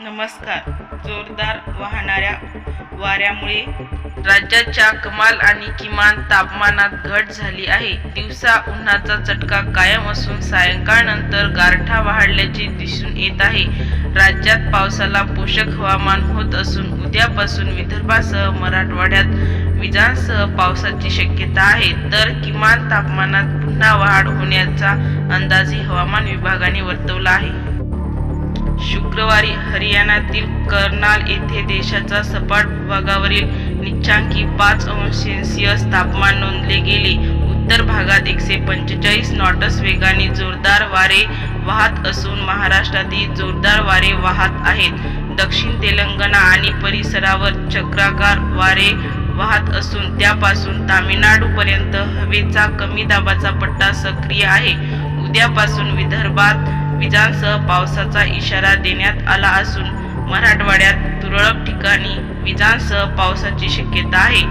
नमस्कार. जोरदार वाहणाऱ्या वाऱ्यामुळे राज्याच्या कमाल आणि किमान तापमानात घट झाली आहे. दिवसा उन्हाचा चटका कायम असून सायंकाळनंतर गारठा वाढल्याचे दिसून येत आहे. राज्यात पावसाला पोषक हवामान होत असून उद्यापासून विदर्भासह मराठवाड्यात विजांसह पावसाची शक्यता आहे. तर किमान तापमानात पुन्हा वाढ होण्याचा अंदाजही हवामान विभागाने वर्तवला आहे. शुक्रवारी हरियाणातील करनाल येथे देशाच्या सपाट भागावरील निच्चांकी पाच अंश सेल्सिअस तापमान नोंदले गेले. उत्तर भागात एकशे पंचेचाळीस नॉटस वेगाने जोरदार वारे वाहत असून महाराष्ट्रातही जोरदार वारे वाहत आहेत. दक्षिण तेलंगणा आणि परिसरावर चक्राकार वारे वाहत असून त्यापासून तामिळनाडूपर्यंत हवेचा कमी दाबाचा पट्टा सक्रिय आहे. उद्यापासून विदर्भात विजांसह पावसाचा इशारा देण्यात आला असून मराठवाड्यात तुरळक ठिकाणी विजांसह पावसाची शक्यता आहे.